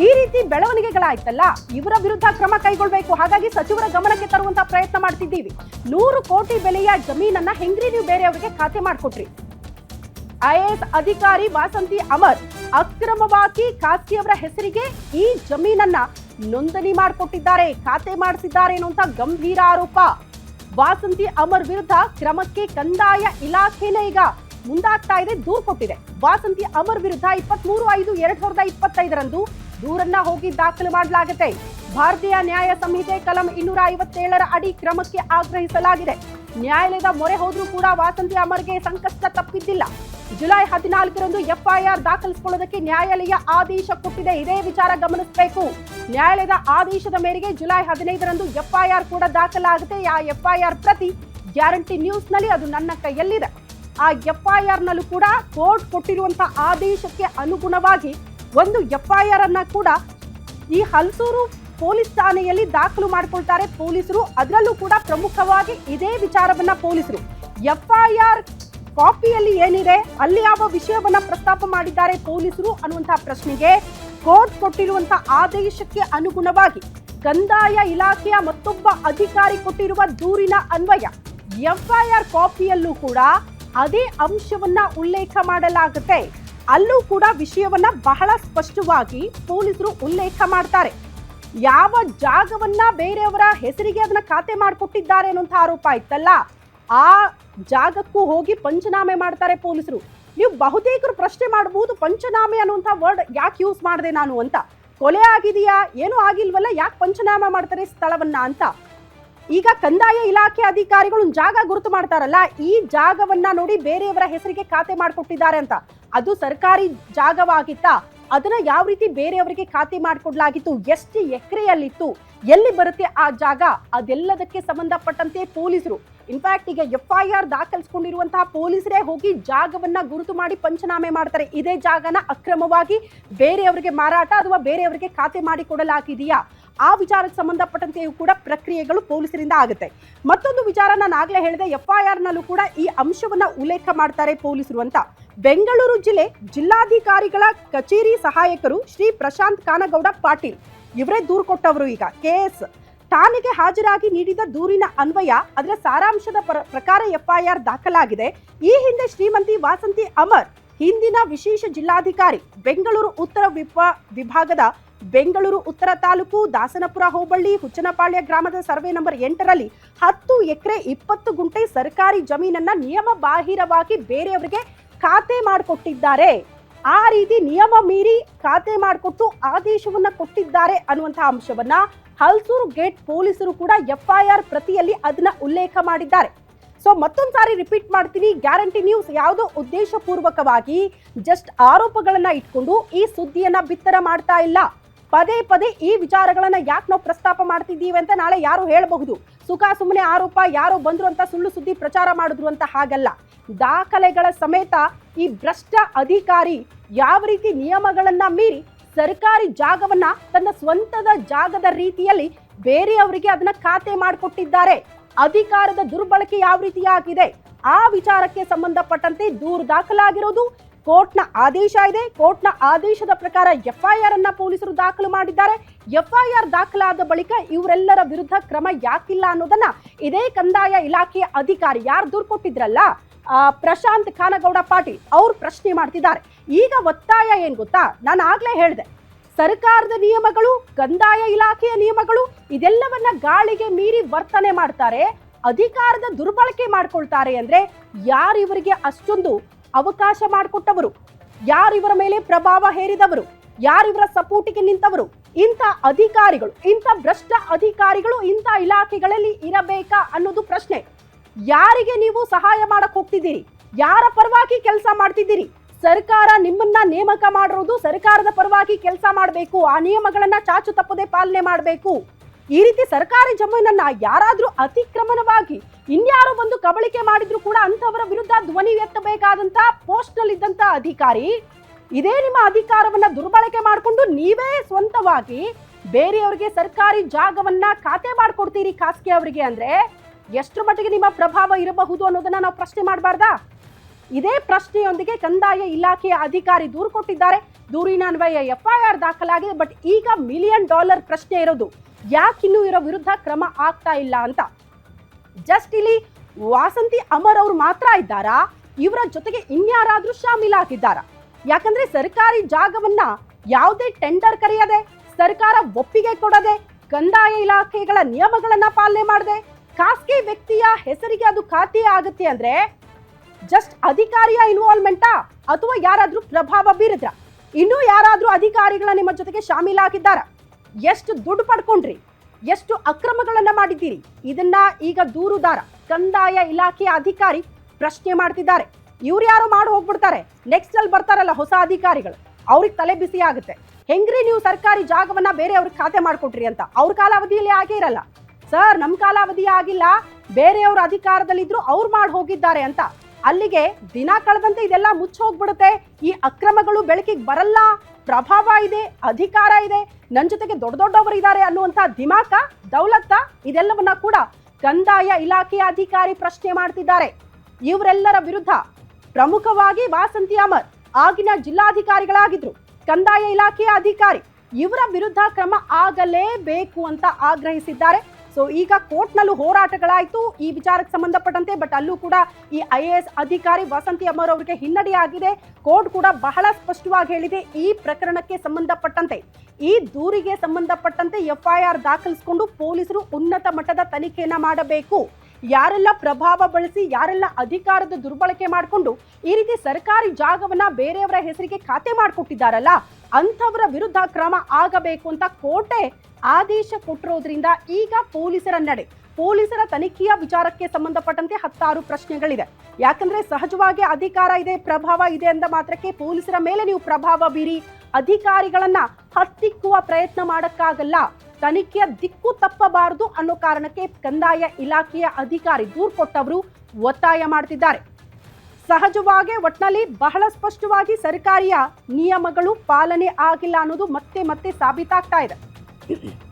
ಈ ರೀತಿ ಬೆಳವಣಿಗೆಗಳಾಯ್ತಲ್ಲ? ಇವರ ವಿರುದ್ಧ ಕ್ರಮ ಕೈಗೊಳ್ಬೇಕು. ಹಾಗಾಗಿ ಸಚಿವರ ಗಮನಕ್ಕೆ ತರುವಂತ ಪ್ರಯತ್ನ ಮಾಡ್ತಿದ್ದೀವಿ. ನೂರು ಕೋಟಿ ಬೆಲೆಯ ಜಮೀನನ್ನ ಹೆಂಗ್ರಿ ನೀವು ಬೇರೆಯವರಿಗೆ ಖಾತೆ ಮಾಡಿಕೊಟ್ರಿ? ಐಎಎಸ್ ಅಧಿಕಾರಿ ವಾಸಂತಿ ಅಮರ್ ಅಕ್ರಮವಾಗಿ ಖಾಸಗಿಯವರ ಹೆಸರಿಗೆ ಈ ಜಮೀನನ್ನ ನೋಂದಣಿ ಮಾಡಿಕೊಟ್ಟಿದ್ದಾರೆ, ಖಾತೆ ಮಾಡಿಸಿದ್ದಾರೆ ಅನ್ನುವಂತ ಗಂಭೀರ ಆರೋಪ. ವಾಸಂತಿ ಅಮರ್ ವಿರುದ್ಧ ಕ್ರಮಕ್ಕೆ ಕಂದಾಯ ಇಲಾಖೆನೇ ಈಗ ಮುಂದಾಗ್ತಾ ಇದೆ, ದೂರು ಕೊಟ್ಟಿದೆ. ವಾಸಂತಿ ಅಮರ್ ವಿರುದ್ಧ ಇಪ್ಪತ್ಮೂರು ಐದು ಎರಡ್ ಸಾವಿರದ ಇಪ್ಪತ್ತೈದರಂದು ದೂರನ್ನ ಹೋಗಿ ದಾಖಲು ಮಾಡಲಾಗುತ್ತೆ. ಭಾರತೀಯ ನ್ಯಾಯ ಸಂಹಿತೆ ಕಲಂ ಇನ್ನೂರ ಐವತ್ತೇಳರ ಅಡಿ ಕ್ರಮಕ್ಕೆ ಆಗ್ರಹಿಸಲಾಗಿದೆ. ನ್ಯಾಯಾಲಯದ ಮೊರೆ ಹೋದ್ರೂ ಕೂಡ ವಾಸಂತಿ ಅಮರ್ಗೆ ಸಂಕಷ್ಟ ತಪ್ಪಿದ್ದಿಲ್ಲ. ಜುಲೈ ಹದಿನಾಲ್ಕರಂದು ಎಫ್ಐಆರ್ ದಾಖಲಿಸಿಕೊಳ್ಳೋದಕ್ಕೆ ನ್ಯಾಯಾಲಯ ಆದೇಶ ಕೊಟ್ಟಿದೆ. ಇದೇ ವಿಚಾರ ಗಮನಿಸಬೇಕು. ನ್ಯಾಯಾಲಯದ ಆದೇಶದ ಮೇರೆಗೆ ಜುಲೈ ಹದಿನೈದರಂದು ಎಫ್ಐಆರ್ ಕೂಡ ದಾಖಲಾಗುತ್ತೆ. ಆ ಎಫ್ಐಆರ್ ಪ್ರತಿ ಗ್ಯಾರಂಟಿ ನ್ಯೂಸ್ನಲ್ಲಿ ಅದು ನನ್ನ ಕೈಯಲ್ಲಿದೆ. ಆ ಎಫ್ಐಆರ್ ನಲ್ಲೂ ಕೂಡ ಕೋರ್ಟ್ ಕೊಟ್ಟಿರುವಂತಹ ಆದೇಶಕ್ಕೆ ಅನುಗುಣವಾಗಿ ಒಂದು ಎಫ್ಐಆರ್ ಅನ್ನ ಕೂಡ ಈ ಹಲಸೂರು ಪೊಲೀಸ್ ಠಾಣೆಯಲ್ಲಿ ದಾಖಲು ಮಾಡಿಕೊಳ್ತಾರೆ ಪೊಲೀಸರು. ಅದರಲ್ಲೂ ಕೂಡ ಪ್ರಮುಖವಾಗಿ ಇದೇ ವಿಚಾರವನ್ನ ಪೊಲೀಸರು. ಎಫ್ಐಆರ್ ಕಾಪಿಯಲ್ಲಿ ಏನಿದೆ, ಅಲ್ಲಿ ಯಾವ ವಿಷಯವನ್ನ ಪ್ರಸ್ತಾಪ ಮಾಡಿದ್ದಾರೆ ಪೊಲೀಸರು ಅನ್ನುವಂತಹ ಪ್ರಶ್ನೆಗೆ ಕೋರ್ಟ್ ಕೊಟ್ಟಿರುವಂತಹ ಆದೇಶಕ್ಕೆ ಅನುಗುಣವಾಗಿ ಕಂದಾಯ ಇಲಾಖೆಯ ಮತ್ತೊಬ್ಬ ಅಧಿಕಾರಿ ಕೊಟ್ಟಿರುವ ದೂರಿನ ಅನ್ವಯ, ಎಫ್ಐಆರ್ ಕಾಪಿಯಲ್ಲೂ ಕೂಡ ಅದೇ ಅಂಶವನ್ನ ಉಲ್ಲೇಖ ಮಾಡಲಾಗುತ್ತೆ. ಅಲ್ಲೂ ಕೂಡ ವಿಷಯವನ್ನ ಬಹಳ ಸ್ಪಷ್ಟವಾಗಿ ಪೊಲೀಸರು ಉಲ್ಲೇಖ ಮಾಡ್ತಾರೆ. ಯಾವ ಜಾಗವನ್ನ ಬೇರೆಯವರ ಹೆಸರಿಗೆ ಅದನ್ನ ಖಾತೆ ಮಾಡಿಕೊಟ್ಟಿದ್ದಾರೆ ಅನ್ನೋಂಥ ಆರೋಪ ಇತ್ತಲ್ಲ, ಆ ಜಾಗಕ್ಕೂ ಹೋಗಿ ಪಂಚನಾಮೆ ಮಾಡ್ತಾರೆ ಪೊಲೀಸರು. ನೀವು ಬಹುತೇಕರು ಪ್ರಶ್ನೆ ಮಾಡಬಹುದು ಪಂಚನಾಮೆ ಅನ್ನುವಂಥ ವರ್ಡ್ ಯಾಕೆ ಯೂಸ್ ಮಾಡಿದೆ ನಾನು ಅಂತ. ಕೊಲೆ ಆಗಿದೆಯಾ, ಏನೂ ಆಗಿಲ್ವಲ್ಲ, ಯಾಕೆ ಪಂಚನಾಮ ಮಾಡ್ತಾರೆ ಸ್ಥಳವನ್ನ ಅಂತ. ಈಗ ಕಂದಾಯ ಇಲಾಖೆ ಅಧಿಕಾರಿಗಳು ಜಾಗ ಗುರುತು ಮಾಡ್ತಾರಲ್ಲ, ಈ ಜಾಗವನ್ನ ನೋಡಿ ಬೇರೆಯವರ ಹೆಸರಿಗೆ ಖಾತೆ ಮಾಡಿಕೊಟ್ಟಿದ್ದಾರೆ ಅಂತ. ಅದು ಸರ್ಕಾರಿ ಜಾಗವಾಗಿತ್ತ ಅದನ್ನ ಯಾವ ರೀತಿ ಬೇರೆಯವರಿಗೆ ಖಾತೆ ಮಾಡಿಕೊಡ್ಲಾಗಿತ್ತು, ಎಷ್ಟು ಎಕರೆಯಲ್ಲಿತ್ತು, ಎಲ್ಲಿ ಬರುತ್ತೆ ಆ ಜಾಗ, ಅದೆಲ್ಲದಕ್ಕೆ ಸಂಬಂಧಪಟ್ಟಂತೆ ಪೊಲೀಸರು. ಇನ್ಫ್ಯಾಕ್ಟ್ ಈಗ ಎಫ್ ಐ ಆರ್ ದಾಖಲಿಸಿಕೊಂಡಿರುವಂತಹ ಪೊಲೀಸರೇ ಹೋಗಿ ಜಾಗವನ್ನ ಗುರುತು ಮಾಡಿ ಪಂಚನಾಮೆ ಮಾಡ್ತಾರೆ. ಇದೇ ಜಾಗನ ಅಕ್ರಮವಾಗಿ ಬೇರೆಯವರಿಗೆ ಮಾರಾಟ ಅಥವಾ ಬೇರೆಯವರಿಗೆ ಖಾತೆ ಮಾಡಿ ಕೊಡಲಾಗಿದೆಯಾ? ಆ ವಿಚಾರಕ್ಕೆ ಸಂಬಂಧಪಟ್ಟಂತೆಯೂ ಕೂಡ ಪ್ರಕ್ರಿಯೆಗಳು ಪೊಲೀಸರಿಂದ ಆಗುತ್ತೆ. ಮತ್ತೊಂದು ವಿಚಾರ ನಾನು ಆಗಲೇ ಹೇಳಿದೆ ಎಫ್ ಐ ಆರ್ ನಲ್ಲೂ ಕೂಡ ಈ ಅಂಶವನ್ನ ಉಲ್ಲೇಖ ಮಾಡ್ತಾರೆ ಪೊಲೀಸರು ಅಂತ. ಬೆಂಗಳೂರು ಜಿಲ್ಲೆ ಜಿಲ್ಲಾಧಿಕಾರಿಗಳ ಕಚೇರಿ ಸಹಾಯಕರು ಶ್ರೀ ಪ್ರಶಾಂತ್ ಕಾನಗೌಡ ಪಾಟೀಲ್. ಇವರೇ ದೂರು ಕೊಟ್ಟವರು ಈಗ. ಕೆಎಸ್ ಠಾಣೆಗೆ ಹಾಜರಾಗಿ ನೀಡಿದ ದೂರಿನ ಅನ್ವಯ ಅದರ ಸಾರಾಂಶದ ಪ್ರ- ಪ್ರಕಾರ ಎಫ್ಐಆರ್ ದಾಖಲಾಗಿದೆ. ಈ ಹಿಂದೆ ಶ್ರೀಮಂತಿ ವಾಸಂತಿ ಅಮರ್, ಹಿಂದಿನ ವಿಶೇಷ ಜಿಲ್ಲಾಧಿಕಾರಿ, ಬೆಂಗಳೂರು ಉತ್ತರ ವಿಪ, ವಿಭಾಗದ ಬೆಂಗಳೂರು ಉತ್ತರ ತಾಲೂಕು ದಾಸನಪುರ ಹೋಬಳಿ, ಹುಚ್ಚನಪಾಳ್ಯ ಗ್ರಾಮದ ಸರ್ವೆ ನಂಬರ್ ಎಂಟರಲ್ಲಿ ಹತ್ತು ಎಕರೆ ಇಪ್ಪತ್ತು ಗುಂಟೆ ಸರ್ಕಾರಿ ಜಮೀನನ್ನ ನಿಯಮ ಬಾಹಿರವಾಗಿ ಬೇರೆಯವರಿಗೆ ಖಾತೆ ಮಾಡಿಕೊಟ್ಟಿದ್ದಾರೆ. ಆ ರೀತಿ ನಿಯಮ ಮೀರಿ ಖಾತೆ ಮಾಡಿಕೊಟ್ಟು ಆದೇಶವನ್ನ ಕೊಟ್ಟಿದ್ದಾರೆ ಅನ್ನುವಂತಹ ಅಂಶವನ್ನ ಹಲ್ಸೂರು ಗೇಟ್ ಪೊಲೀಸರು ಕೂಡ ಎಫ್ಐಆರ್ ಪ್ರತಿಯಲ್ಲಿ ಅದನ್ನ ಉಲ್ಲೇಖ ಮಾಡಿದ್ದಾರೆ. ಸೊ ಮತ್ತೊಂದು ಸಾರಿ ರಿಪೀಟ್ ಮಾಡ್ತೀನಿ. ಗ್ಯಾರಂಟಿ ನ್ಯೂಸ್ ಯಾವುದೋ ಉದ್ದೇಶಪೂರ್ವಕವಾಗಿ ಜಸ್ಟ್ ಆರೋಪಗಳನ್ನ ಇಟ್ಕೊಂಡು ಈ ಸುದ್ದಿಯನ್ನ ಬಿತ್ತರ ಮಾಡ್ತಾ ಇಲ್ಲ. ಪದೇ ಪದೇ ಈ ವಿಚಾರಗಳನ್ನ ಯಾಕೆ ನಾವು ಪ್ರಸ್ತಾಪ ಮಾಡ್ತಿದ್ದೀವಿ ಅಂತ ನಾಳೆ ಯಾರು ಹೇಳಬಹುದು? ಸುಖ ಸುಮ್ಮನೆ ಆರೋಪ, ಯಾರೋ ಬಂದ್ರು ಅಂತ ಸುಳ್ಳು ಸುದ್ದಿ ಪ್ರಚಾರ ಮಾಡಿದ್ರು ಅಂತ ಹಾಗಲ್ಲ. ದಾಖಲೆಗಳ ಸಮೇತ ಈ ಭ್ರಷ್ಟ ಅಧಿಕಾರಿ ಯಾವ ರೀತಿ ನಿಯಮಗಳನ್ನ ಮೀರಿ ಸರ್ಕಾರಿ ಜಾಗವನ್ನ ತನ್ನ ಸ್ವಂತದ ಜಾಗದ ರೀತಿಯಲ್ಲಿ ಬೇರೆಯವರಿಗೆ ಅದನ್ನ ಖಾತೆ ಮಾಡಿಕೊಟ್ಟಿದ್ದಾರೆ. ಅಧಿಕಾರದ ದುರ್ಬಳಕೆ ಯಾವ ರೀತಿಯಾಗಿದೆ ಆ ವಿಚಾರಕ್ಕೆ ಸಂಬಂಧಪಟ್ಟಂತೆ ದೂರು ದಾಖಲಾಗಿರೋದು ಕೋರ್ಟ್ನ ಆದೇಶ ಇದೆ. ಕೋರ್ಟ್ನ ಆದೇಶದ ಪ್ರಕಾರ ಎಫ್ಐಆರ್ ಅನ್ನ ಪೊಲೀಸರು ದಾಖಲು ಮಾಡಿದ್ದಾರೆ. ಎಫ್ಐಆರ್ ದಾಖಲಾದ ಬಳಿಕ ಇವರೆಲ್ಲರ ವಿರುದ್ಧ ಕ್ರಮ ಯಾಕಿಲ್ಲ ಅನ್ನೋದನ್ನ ಇದೇ ಕಂದಾಯ ಇಲಾಖೆಯ ಅಧಿಕಾರಿ ಯಾರು ದೂರು ಕೊಟ್ಟಿದ್ರಲ್ಲ ಪ್ರಶಾಂತ್ ಖಾನಗೌಡ ಪಾಟೀಲ್ ಅವ್ರು ಪ್ರಶ್ನೆ ಮಾಡ್ತಿದ್ದಾರೆ. ಈಗ ಒತ್ತಾಯ ಏನ್ ಗೊತ್ತಾ? ನಾನು ಆಗ್ಲೇ ಹೇಳಿದೆ. ಸರ್ಕಾರದ ನಿಯಮಗಳು, ಕಂದಾಯ ಇಲಾಖೆಯ ನಿಯಮಗಳು, ಇದೆಲ್ಲವನ್ನ ಗಾಳಿಗೆ ಮೀರಿ ವರ್ತನೆ ಮಾಡ್ತಾರೆ, ಅಧಿಕಾರದ ದುರ್ಬಳಕೆ ಮಾಡ್ಕೊಳ್ತಾರೆ ಅಂದ್ರೆ ಯಾರಿವರಿಗೆ ಅಷ್ಟೊಂದು ಅವಕಾಶ ಮಾಡಿಕೊಟ್ಟವರು. ಯಾರಿವರ ಮೇಲೆ ಪ್ರಭಾವ ಹೇರಿದವರು ಯಾರಿವರ ಸಪೋರ್ಟಿಗೆ ನಿಂತವರು, ಇಂಥ ಅಧಿಕಾರಿಗಳು, ಇಂಥ ಭ್ರಷ್ಟ ಅಧಿಕಾರಿಗಳು ಇಂಥ ಇಲಾಖೆಗಳಲ್ಲಿ ಇರಬೇಕಾ ಅನ್ನೋದು ಪ್ರಶ್ನೆ. ಯಾರಿಗೆ ನೀವು ಸಹಾಯ ಮಾಡಕ್ ಹೋಗ್ತಿದ್ದೀರಿ? ಯಾರ ಪರವಾಗಿ ಕೆಲಸ ಮಾಡ್ತಿದ್ದೀರಿ? ಸರ್ಕಾರ ನಿಮ್ಮನ್ನ ನೇಮಕ ಮಾಡಿರೋದು ಸರ್ಕಾರದ ಪರವಾಗಿ ಕೆಲಸ ಮಾಡಬೇಕು, ಆ ನಿಯಮಗಳನ್ನ ಚಾಚು ತಪ್ಪದೆ ಪಾಲನೆ ಮಾಡಬೇಕು. ಈ ರೀತಿ ಸರ್ಕಾರಿ ಜಮೀನನ್ನ ಯಾರಾದರೂ ಅತಿಕ್ರಮಣವಾಗಿ ಇನ್ಯಾರೋ ಬಂದು ಕಬಳಿಕೆ ಮಾಡಿದ್ರು ಕೂಡ ಅಂತವರ ವಿರುದ್ಧ ಧ್ವನಿ ಎತ್ತಬೇಕಾದಂತ ಪೋಸ್ಟ್ನಲ್ಲಿ ಇದ್ದಂತ ಅಧಿಕಾರಿ, ಇದೇ ನಿಮ್ಮ ಅಧಿಕಾರವನ್ನ ದುರ್ಬಳಕೆ ಮಾಡಿಕೊಂಡು ನೀವೇ ಸ್ವಂತವಾಗಿ ಬೇರೆಯವರಿಗೆ ಸರ್ಕಾರಿ ಜಾಗವನ್ನ ಖಾತೆ ಮಾಡ್ಕೊಡ್ತೀರಿ ಖಾಸಗಿ ಅವರಿಗೆ ಅಂದ್ರೆ ಎಷ್ಟರ ಮಟ್ಟಿಗೆ ನಿಮ್ಮ ಪ್ರಭಾವ ಇರಬಹುದು ಅನ್ನೋದನ್ನ ನಾವು ಪ್ರಶ್ನೆ ಮಾಡಬಾರ್ದಾ? ಇದೇ ಪ್ರಶ್ನೆಯೊಂದಿಗೆ ಕಂದಾಯ ಇಲಾಖೆಯ ಅಧಿಕಾರಿ ದೂರು ಕೊಟ್ಟಿದ್ದಾರೆ. ದೂರಿನ ಅನ್ವಯ ಎಫ್ಐಆರ್ ದಾಖಲಾಗಿದೆ, ಬಟ್ ಈಗ ಮಿಲಿಯನ್ ಡಾಲರ್ ಪ್ರಶ್ನೆ ಇರೋದು. ಯಾಕಿನ್ನೂ ಇರೋ ವಿರುದ್ಧ ಕ್ರಮ ಆಗ್ತಾ ಇಲ್ಲ ಅಂತ. ಜಸ್ಟ್ ಇಲ್ಲಿ ವಾಸಂತಿ ಅಮರ್ ಅವರು ಮಾತ್ರ ಇದ್ದಾರಾ? ಇವರ ಜೊತೆಗೆ ಇನ್ಯಾರಾದ್ರೂ ಶಾಮೀಲಾಗಿದ್ದಾರಾ ಯಾಕಂದ್ರೆ ಸರ್ಕಾರಿ ಜಾಗವನ್ನ ಯಾವುದೇ ಟೆಂಡರ್ ಕರೆಯದೆ, ಸರ್ಕಾರ ಒಪ್ಪಿಗೆ ಕೊಡದೆ, ಕಂದಾಯ ಇಲಾಖೆಗಳ ನಿಯಮಗಳನ್ನ ಪಾಲನೆ ಮಾಡದೆ, ಖಾಸಗಿ ವ್ಯಕ್ತಿಯ ಹೆಸರಿಗೆ ಅದು ಖಾತೆ ಆಗುತ್ತೆ ಅಂದ್ರೆ ಜಸ್ಟ್ ಅಧಿಕಾರಿಯ ಇನ್ವಾಲ್ವ್ಮೆಂಟಾ ಅಥವಾ ಯಾರಾದ್ರೂ ಪ್ರಭಾವ ಬೀರಿದ್ರ? ಇನ್ನೂ ಯಾರಾದ್ರೂ ಅಧಿಕಾರಿಗಳ ನಿಮ್ಮ ಜೊತೆಗೆ ಶಾಮೀಲಾಗಿದ್ದಾರ ಎಷ್ಟು ದುಡ್ಡು ಪಡ್ಕೊಂಡ್ರಿ? ಎಷ್ಟು ಅಕ್ರಮಗಳನ್ನ ಮಾಡಿದ್ದೀರಿ? ಇದನ್ನ ಈಗ ದೂರುದಾರ, ಕಂದಾಯ ಇಲಾಖೆಯ ಅಧಿಕಾರಿ ಪ್ರಶ್ನೆ ಮಾಡ್ತಿದ್ದಾರೆ. ಇವ್ರು ಯಾರು ಮಾಡಿ ಹೋಗ್ಬಿಡ್ತಾರೆ. ನೆಕ್ಸ್ಟ್ ಅಲ್ಲಿ ಬರ್ತಾರಲ್ಲ ಹೊಸ ಅಧಿಕಾರಿಗಳು. ಅವ್ರಿಗೆ ತಲೆ ಬಿಸಿ ಆಗುತ್ತೆ. ಹೆಂಗ್ರಿ ನೀವು ಸರ್ಕಾರಿ ಜಾಗವನ್ನ ಬೇರೆ ಅವ್ರಿಗೆ ಖಾತೆ ಮಾಡ್ಕೊಟ್ರಿ ಅಂತ? ಅವ್ರ ಕಾಲಾವಧಿಯಲ್ಲಿ ಆಗೇ ಇರಲ್ಲ. ಸರ್ ನಮ್ಮ ಕಾಲಾವಧಿ ಆಗಿಲ್ಲ. ಬೇರೆಯವ್ರ ಅಧಿಕಾರದಲ್ಲಿದ್ರು ಅವ್ರು ಮಾಡಿ ಹೋಗಿದ್ದಾರೆ ಅಂತ. ಅಲ್ಲಿಗೆ ದಿನ ಕಳೆದಂತೆ ಇದೆಲ್ಲ ಮುಚ್ಚಿ ಹೋಗ್ಬಿಡುತ್ತೆ. ಈ ಅಕ್ರಮಗಳು ಬೆಳಕಿಗೆ ಬರಲ್ಲ. ಪ್ರಭಾವ ಇದೆ, ಅಧಿಕಾರ ಇದೆ ನನ್ನ ಜೊತೆಗೆ ದೊಡ್ಡ ದೊಡ್ಡವರು ಇದ್ದಾರೆ ಅನ್ನುವಂಥ ದಿಮಾಕ, ದೌಲತ್ತ ಇದೆಲ್ಲವನ್ನ ಕೂಡ ಕಂದಾಯ ಇಲಾಖೆಯ ಅಧಿಕಾರಿ ಪ್ರಶ್ನೆ ಮಾಡ್ತಿದ್ದಾರೆ. ಇವರೆಲ್ಲರ ವಿರುದ್ಧ ಪ್ರಮುಖವಾಗಿ ವಾಸಂತಿ ಅಮರ್ ಆಗಿನ ಜಿಲ್ಲಾಧಿಕಾರಿಗಳಾಗಿದ್ರು. ಕಂದಾಯ ಇಲಾಖೆಯ ಅಧಿಕಾರಿ ಇವರ ವಿರುದ್ಧ ಕ್ರಮ ಆಗಲೇಬೇಕು ಅಂತ ಆಗ್ರಹಿಸಿದ್ದಾರೆ. ಸೊ ಈಗ ಕೋರ್ಟ್ನಲ್ಲೂ ಹೋರಾಟಗಳಾಯಿತು. ಈ ವಿಚಾರಕ್ಕೆ ಸಂಬಂಧಪಟ್ಟಂತೆ ಬಟ್ ಅಲ್ಲೂ ಕೂಡ ಈ ಐ ಎ ಎಸ್ ಅಧಿಕಾರಿ ವಸಂತಿ ಅಮರ್ ಅವರಿಗೆ ಹಿನ್ನಡೆಯಾಗಿದೆ. ಕೋರ್ಟ್ ಕೂಡ ಬಹಳ ಸ್ಪಷ್ಟವಾಗಿ ಹೇಳಿದೆ, ಈ ಪ್ರಕರಣಕ್ಕೆ ಸಂಬಂಧಪಟ್ಟಂತೆ. ಈ ದೂರಿಗೆ ಸಂಬಂಧಪಟ್ಟಂತೆ ಎಫ್ಐಆರ್ ದಾಖಲಿಸಿಕೊಂಡು ಪೊಲೀಸರು ಉನ್ನತ ಮಟ್ಟದ ತನಿಖೆಯನ್ನ ಮಾಡಬೇಕು. ಯಾರೆಲ್ಲ ಪ್ರಭಾವ ಬಳಸಿ, ಯಾರೆಲ್ಲ ಅಧಿಕಾರದ ದುರ್ಬಳಕೆ ಮಾಡಿಕೊಂಡು, ಈ ರೀತಿ ಸರ್ಕಾರಿ ಜಾಗವನ್ನ ಬೇರೆಯವರ ಹೆಸರಿಗೆ ಖಾತೆ ಮಾಡಿಕೊಟ್ಟಿದ್ದಾರಲ್ಲ, ಅಂಥವರ ವಿರುದ್ಧ ಕ್ರಮ ಆಗಬೇಕು ಅಂತ ಕೋರ್ಟೆ ಆದೇಶ ಕೊಟ್ಟಿರೋದ್ರಿಂದ ಈಗ ಪೊಲೀಸರ ನಡೆ. ಪೊಲೀಸರ ತನಿಖೆಯ ವಿಚಾರಕ್ಕೆ ಸಂಬಂಧಪಟ್ಟಂತೆ ಹತ್ತಾರು ಪ್ರಶ್ನೆಗಳಿದೆ. ಯಾಕಂದ್ರೆ ಸಹಜವಾಗಿ ಅಧಿಕಾರ ಇದೆ, ಪ್ರಭಾವ ಇದೆ ಅಂದ ಮಾತ್ರಕ್ಕೆ ಪೊಲೀಸರ ಮೇಲೆ ನೀವು ಪ್ರಭಾವ ಬೀರಿ ಅಧಿಕಾರಿಗಳನ್ನ ಹತ್ತಿಕ್ಕುವ ಪ್ರಯತ್ನ ಮಾಡಕ್ಕಾಗಲ್ಲ. ತನಿಖೆಯ ದಿಕ್ಕು ತಪ್ಪಬಾರದು ಅನ್ನೋ ಕಾರಣಕ್ಕೆ ಕಂದಾಯ ಇಲಾಖೆಯ ಅಧಿಕಾರಿ ದೂರ್ ಕೊಟ್ಟವರು ಒತ್ತಾಯ ಮಾಡ್ತಿದ್ದಾರೆ. ಸಹಜವಾಗಿ ಒಟ್ನಲ್ಲಿ ಬಹಳ ಸ್ಪಷ್ಟವಾಗಿ ಸರ್ಕಾರಿಯ ನಿಯಮಗಳು ಪಾಲನೆ ಆಗಿಲ್ಲ ಅನ್ನೋದು ಮತ್ತೆ ಮತ್ತೆ ಸಾಬೀತಾಗ್ತಾ ಇದೆ. Beleza.